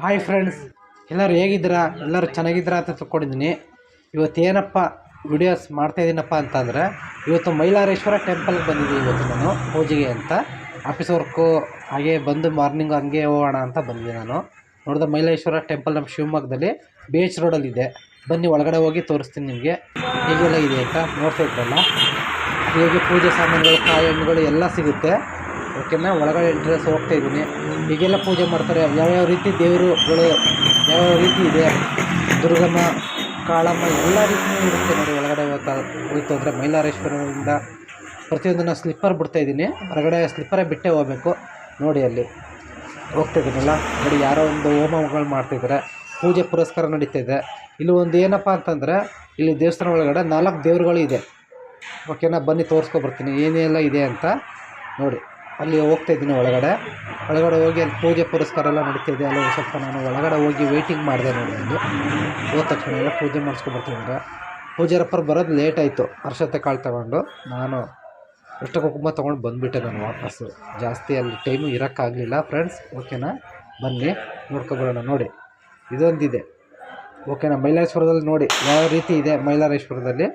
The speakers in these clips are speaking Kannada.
ಹಾಯ್ ಫ್ರೆಂಡ್ಸ್ ಎಲ್ಲರೂ ಹೇಗಿದ್ದೀರಾ? ಎಲ್ಲರೂ ಚೆನ್ನಾಗಿದ್ದೀರಾ ಅಂತ ತಿಳ್ಕೊಂಡಿದ್ದೀನಿ. ಇವತ್ತು ಏನಪ್ಪ ವಿಡಿಯೋಸ್ ಮಾಡ್ತಾಯಿದ್ದೀನಪ್ಪ ಅಂತಂದರೆ, ಇವತ್ತು ಮೈಲಾರೇಶ್ವರ ಟೆಂಪಲ್ಗೆ ಬಂದಿದ್ದೀನಿ ಇವತ್ತು ನಾನು, ಪೂಜೆಗೆ ಅಂತ. ಆಫೀಸ್ ವರ್ಕು ಹಾಗೆ ಬಂದು ಮಾರ್ನಿಂಗ್ ಹಂಗೆ ಹೋಗೋಣ ಅಂತ ಬಂದಿದ್ದೆ ನಾನು. ನೋಡಿದ ಮೈಲೇಶ್ವರ ಟೆಂಪಲ್ ನಮ್ಮ ಶಿವಮೊಗ್ಗದಲ್ಲಿ ಬಿ ಎಚ್ ರೋಡಲ್ಲಿದೆ ಬನ್ನಿ, ಒಳಗಡೆ ಹೋಗಿ ತೋರಿಸ್ತೀನಿ ನಿಮಗೆ. ಹೇಗೆಲ್ಲ ಇದೆ ಅಂತ ನೋಡ್ತಾ ಇದ್ರಲ್ಲ. ಹೇಗೆ ಪೂಜೆ ಸಾಮಾನುಗಳು, ಕಾಯಿ ಹಣ್ಣುಗಳು ಎಲ್ಲ ಸಿಗುತ್ತೆ. ಓಕೆನಾ ಒಳಗಡೆ ಎಂಟ್ರೆನ್ಸ್ ಹೋಗ್ತಾ ಇದ್ದೀನಿ. ಈಗೆಲ್ಲ ಪೂಜೆ ಮಾಡ್ತಾರೆ. ಯಾವ್ಯಾವ ರೀತಿ ದೇವರುಗಳು, ಯಾವ್ಯಾವ ರೀತಿ ಇದೆ? ದುರ್ಗಮ್ಮ, ಕಾಳಮ್ಮ ಎಲ್ಲ ರೀತಿಯೂ ಇರುತ್ತೆ ನೋಡಿ ಒಳಗಡೆ ಹೋಗ್ತಾ ಹೋಯ್ತು ಅಂದರೆ ಮೈಲಾರೇಶ್ವರದಿಂದ ಪ್ರತಿಯೊಂದನ್ನು ಸ್ಲಿಪ್ಪರ್ ಬಿಡ್ತಾ ಇದ್ದೀನಿ. ಹೊರಗಡೆ ಸ್ಲಿಪ್ಪರೇ ಬಿಟ್ಟೇ ಹೋಗಬೇಕು. ನೋಡಿ ಅಲ್ಲಿ. ಹೋಗ್ತಾ ಇದ್ದೀನಲ್ಲ. ನೋಡಿ ಯಾರೋ ಒಂದು ಹೋಮಗಳು ಮಾಡ್ತಿದ್ದಾರೆ ಪೂಜೆ ಪುರಸ್ಕಾರ ನಡೀತಾ ಇದೆ. ಇಲ್ಲಿ ಒಂದು ಏನಪ್ಪ ಅಂತಂದರೆ ಇಲ್ಲಿ ದೇವಸ್ಥಾನ ಒಳಗಡೆ ನಾಲ್ಕು ದೇವರುಗಳು ಇದೆ. ಓಕೆನಾ? ಬನ್ನಿ ತೋರಿಸ್ಕೊಬರ್ತೀನಿ ಏನೆಲ್ಲ ಇದೆ ಅಂತ ನೋಡಿ. ಅಲ್ಲಿ ಹೋಗ್ತಾ ಇದ್ದೀನಿ ಒಳಗಡೆ. ಒಳಗಡೆ ಹೋಗಿ ಅಲ್ಲಿ ಪೂಜೆ ಪುರಸ್ಕಾರ ಎಲ್ಲ ನಡೀತಿದೆ. ಅಲ್ಲಿ ಸ್ವಲ್ಪ ನಾನು ಒಳಗಡೆ ಹೋಗಿ ವೇಟಿಂಗ್ ಮಾಡಿದೆ ನೋಡಿ ಅಲ್ಲಿ. ಹೋದ ತಕ್ಷಣ ಎಲ್ಲ ಪೂಜೆ ಮಾಡಿಸ್ಕೊಬರ್ತಿದ್ದಾರೆ ಪೂಜಾರಪ್ಪರು ಬರೋದು ಲೇಟ್ ಆಯಿತು. ಅರ್ಶತೆ ಕಾಳು ತಗೊಂಡು ನಾನು ಅಷ್ಟು ಕುಂಕುಮ ತೊಗೊಂಡು ಬಂದುಬಿಟ್ಟೆ ನಾನು ವಾಪಸ್ಸು ಜಾಸ್ತಿ ಅಲ್ಲಿ ಟೈಮು ಇರೋಕ್ಕಾಗಲಿಲ್ಲ. ಫ್ರೆಂಡ್ಸ್ ಓಕೆನಾ ಬನ್ನಿ, ನೋಡ್ಕೊಬರೋಣ ನೋಡಿ. ಇದೊಂದಿದೆ. ಓಕೆನಾ ಮೈಲಾರೇಶ್ವರದಲ್ಲಿ ನೋಡಿ, ಯಾವ ರೀತಿ ಇದೆ ಮೈಲಾರೇಶ್ವರದಲ್ಲಿ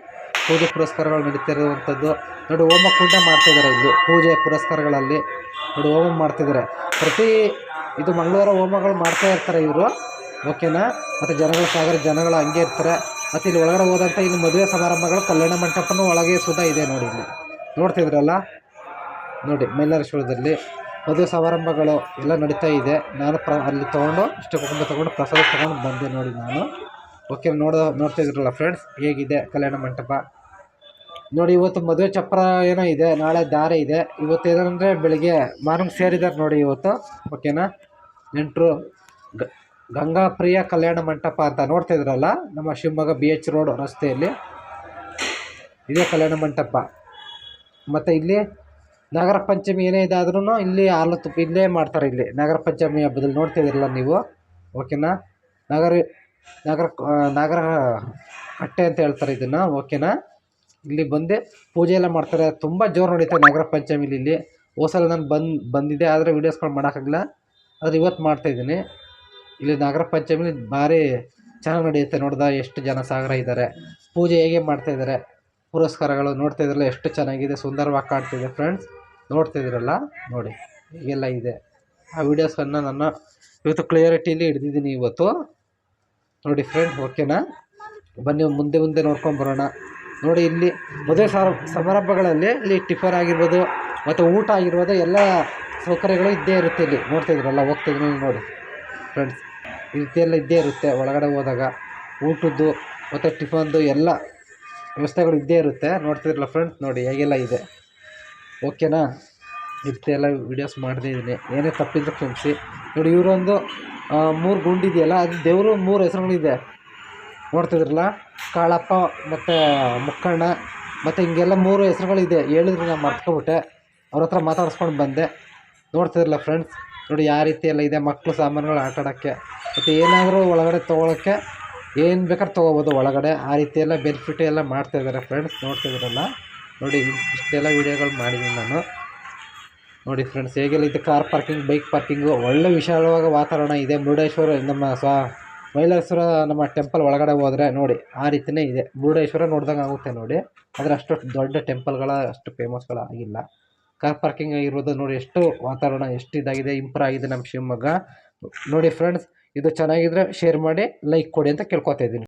ಪೂಜೆ ಪುರಸ್ಕಾರಗಳು ನಡೀತಿರುವಂಥದ್ದು. ನೋಡಿ, ಹೋಮ ಕುಂಡ ಮಾಡ್ತಿದ್ದಾರೆ ಇಲ್ಲಿ ಪೂಜೆ ಪುರಸ್ಕಾರಗಳಲ್ಲಿ. ನೋಡಿ, ಹೋಮ ಮಾಡ್ತಿದ್ದಾರೆ. ಪ್ರತಿ ಇದು ಮಂಗಳವಾರ ಹೋಮಗಳು ಮಾಡ್ತಾ ಇರ್ತಾರೆ ಇವರು. ಓಕೆನಾ? ಮತ್ತು ಜನಗಳ ಸಾಗರ ಜನಗಳು ಹಂಗೆ ಇರ್ತಾರೆ. ಮತ್ತು ಇಲ್ಲಿ ಒಳಗಡೆ ಹೋದಂಥ ಇಲ್ಲಿ ಮದುವೆ ಸಮಾರಂಭಗಳು ಕಲ್ಯಾಣ ಮಂಟಪನೂ ಒಳಗೆ ಸುಧಾ ಇದೆ ನೋಡಿ ಇಲ್ಲಿ. ನೋಡ್ತಿದ್ರಲ್ಲ? ನೋಡಿ ಮೈಲಾರೇಶ್ವರದಲ್ಲಿ ಮದುವೆ ಸಮಾರಂಭಗಳು ಎಲ್ಲ ನಡೀತಾ ಇದೆ. ನಾನು ಪ್ರ, ಅಲ್ಲಿ ತೊಗೊಂಡು, ಇಷ್ಟು ಕುಟುಂಬ ತೊಗೊಂಡು, ಪ್ರಸಾದ ತೊಗೊಂಡು ಬಂದೆ ನೋಡಿ ನಾನು. ಓಕೆ, ನೋಡೋ ನೋಡ್ತಾ ಇದ್ರಲ್ಲ ಫ್ರೆಂಡ್ಸ್ ಹೇಗಿದೆ ಕಲ್ಯಾಣ ಮಂಟಪ? ನೋಡಿ, ಇವತ್ತು ಮದುವೆ ಚಪ್ಪರ ಏನೋ ಇದೆ, ನಾಳೆ ದಾರೆ ಇದೆ. ಇವತ್ತು ಏನಂದರೆ ಬೆಳಿಗ್ಗೆ ಮಾರ್ನಿಂಗ್ ಸೇರಿದ್ದಾರೆ ನೋಡಿ ಇವತ್ತು, ಓಕೆನಾ? ನೆಂಟರು ಗಂಗಾಪ್ರಿಯ ಕಲ್ಯಾಣ ಮಂಟಪ ಅಂತ ನೋಡ್ತಾ ಇದ್ರಲ್ಲ, ನಮ್ಮ ಶಿವಮೊಗ್ಗ ಬಿ ಎಚ್ ರೋಡ್ ರಸ್ತೆಯಲ್ಲಿ. ಇದೇ ಕಲ್ಯಾಣ ಮಂಟಪ. ಮತ್ತು ಇಲ್ಲಿ ನಾಗರ ಪಂಚಮಿ ಏನೇ ಇದಾದ್ರೂ ಇಲ್ಲಿ ಹಾಲು ತುಪ್ಪ ಇಲ್ಲೇ ಮಾಡ್ತಾರೆ ಇಲ್ಲಿ. ನಾಗರ ಪಂಚಮಿ ಹಬ್ಬದಲ್ಲಿ ನೋಡ್ತಾ ಇದ್ರಲ್ಲ ನೀವು, ಓಕೆನಾ? ನಗರ, ನಾಗರ ನಾಗರ ಕಟ್ಟೆ ಅಂತ ಹೇಳ್ತಾರೆ ಇದನ್ನು, ಓಕೆನಾ? ಇಲ್ಲಿ ಬಂದೆ, ಪೂಜೆ ಎಲ್ಲ ಮಾಡ್ತಾರೆ. ತುಂಬ ಜೋರು ನಡೀತಾರೆ ನಾಗರ ಪಂಚಮಿಲಿ ಇಲ್ಲಿ. ಹೋದ ಸಲ ನಾನು ಬಂದು ಬಂದಿದ್ದೆ ಆದರೆ ವೀಡಿಯೋಸ್ಗಳು ಮಾಡೋಕ್ಕಾಗಲ್ಲ ಆದರೆ ಇವತ್ತು ಮಾಡ್ತಾಯಿದ್ದೀನಿ ಇಲ್ಲಿ ನಾಗರ ಪಂಚಮಿಲಿ ಭಾರಿ ಚೆನ್ನಾಗಿ ನಡೆಯುತ್ತೆ ನೋಡ್ದ, ಎಷ್ಟು ಜನ ಸಾಗರ ಇದ್ದಾರೆ. ಪೂಜೆ ಹೇಗೆ ಮಾಡ್ತಾಯಿದ್ದಾರೆ ಪುರಸ್ಕಾರಗಳು ನೋಡ್ತಾ ಇದ್ರಲ್ಲ ಎಷ್ಟು ಚೆನ್ನಾಗಿದೆ, ಸುಂದರವಾಗಿ ಕಾಣ್ತಿದೆ ಫ್ರೆಂಡ್ಸ್ ನೋಡ್ತಾ ನೋಡಿ, ಹೀಗೆಲ್ಲ ಇದೆ. ಆ ವೀಡಿಯೋಸನ್ನು ನನ್ನ ಇವತ್ತು ಕ್ಲಿಯರಿಟಿಯಲ್ಲಿ ಹಿಡ್ದಿದ್ದೀನಿ ಇವತ್ತು. ನೋಡಿ ಫ್ರೆಂಡ್ ಓಕೆನಾ ಬನ್ನಿ, ಮುಂದೆ ಮುಂದೆ ನೋಡ್ಕೊಂಡು ಬರೋಣ. ನೋಡಿ ಇಲ್ಲಿ ಮದುವೆ ಸಮಾರಂಭಗಳಲ್ಲಿ ಇಲ್ಲಿ ಟಿಫನ್ ಆಗಿರ್ಬೋದು ಮತ್ತು ಊಟ ಆಗಿರ್ಬೋದು ಎಲ್ಲ ಸೌಕರ್ಯಗಳು ಇದ್ದೇ ಇರುತ್ತೆ ಇಲ್ಲಿ. ನೋಡ್ತಾ ಇದ್ರಲ್ಲ ಹೋಗ್ತಾ ನೋಡಿ. ಫ್ರೆಂಡ್ಸ್ ಈ ರೀತಿಯೆಲ್ಲ ಇದ್ದೇ ಇರುತ್ತೆ. ಒಳಗಡೆ ಹೋದಾಗ ಊಟದ್ದು ಮತ್ತು ಟಿಫನ್ದು ಎಲ್ಲ ವ್ಯವಸ್ಥೆಗಳು ಇದ್ದೇ ಇರುತ್ತೆ. ನೋಡ್ತಿದ್ರಲ್ಲ ಫ್ರೆಂಡ್ಸ್ ನೋಡಿ ಹೇಗೆಲ್ಲ ಇದೆ. ಓಕೆನಾ? ಎಲ್ಲ ವೀಡಿಯೋಸ್ ಮಾಡ್ತಿದ್ದೀನಿ ಏನೇ ತಪ್ಪಿದ್ರೆ ಕ್ಷಮಿಸಿ ನೋಡಿ ಇವರೊಂದು ಮೂರು ಗುಂಡಿದೆಯಲ್ಲ, ಅದು ದೇವರು ಮೂರು ಹೆಸರುಗಳಿದೆ. ನೋಡ್ತಿದ್ರಲ್ಲ ಕಾಳಪ್ಪ ಮತ್ತು ಮುಕ್ಕಣ್ಣ ಮತ್ತು ಹಿಂಗೆಲ್ಲ ಮೂರು ಹೆಸರುಗಳಿದೆ ಹೇಳಿದ್ರು ನಾನು ಮರ್ತ್ಕೊಬಿಟ್ಟೆ. ಅವ್ರ ಹತ್ರ ಮಾತಾಡ್ಸ್ಕೊಂಡು ಬಂದೆ. ನೋಡ್ತಿದ್ರಲ್ಲ ಫ್ರೆಂಡ್ಸ್ ನೋಡಿ ಯಾವ ರೀತಿ ಎಲ್ಲ ಇದೆ ಮಕ್ಕಳು ಸಾಮಾನುಗಳು ಆಟ ಆಡೋಕ್ಕೆ ಮತ್ತು ಏನಾದರೂ ಒಳಗಡೆ ತೊಗೊಳಕ್ಕೆ ಏನು ಬೇಕಾದ್ರೆ ತೊಗೋಬೋದು ಒಳಗಡೆ. ಆ ರೀತಿ ಎಲ್ಲ ಬೆನಿಫಿಟ್ ಎಲ್ಲ ಮಾಡ್ತಾಯಿದ್ದಾರೆ ಫ್ರೆಂಡ್ಸ್ ನೋಡ್ತಿದ್ರಲ್ಲ? ನೋಡಿ ಇಷ್ಟೆಲ್ಲ ವೀಡಿಯೋಗಳು ಮಾಡಿದ್ದೀನಿ ನಾನು. ನೋಡಿ ಫ್ರೆಂಡ್ಸ್ ಹೇಗೆಲ್ಲ ಇದೆ ಕಾರ್ ಪಾರ್ಕಿಂಗ್ ಬೈಕ್ ಪಾರ್ಕಿಂಗು ಒಳ್ಳೆ ವಿಶಾಲವಾದ ವಾತಾವರಣ ಇದೆ. ಮುರುಡೇಶ್ವರ ನಮ್ಮ ಸ್ವ ಮೈಲಾರೇಶ್ವರ ನಮ್ಮ ಟೆಂಪಲ್ ಒಳಗಡೆ ಹೋದರೆ ನೋಡಿ, ಆ ರೀತಿಯೇ ಇದೆ. ಮುರುಡೇಶ್ವರ ನೋಡ್ದಂಗೆ ಆಗುತ್ತೆ ನೋಡಿ. ಆದರೆ ಅಷ್ಟು ದೊಡ್ಡ ಟೆಂಪಲ್ಗಳ ಅಷ್ಟು ಫೇಮಸ್ಗಳು ಆಗಿಲ್ಲ ಕಾರ್ ಪಾರ್ಕಿಂಗ್ ಆಗಿರ್ಬೋದು ನೋಡಿ, ಎಷ್ಟು ವಾತಾವರಣ, ಎಷ್ಟು ಇದಾಗಿದೆ ಇಂಪ್ರೂವ್ ಆಗಿದೆ ನಮ್ಮ ಶಿವಮೊಗ್ಗ. ನೋಡಿ ಫ್ರೆಂಡ್ಸ್ ಇದು ಚೆನ್ನಾಗಿದ್ರೆ ಶೇರ್ ಮಾಡಿ ಲೈಕ್ ಕೊಡಿ ಅಂತ ಕೇಳ್ಕೊತಾ ಇದ್ದೀನಿ.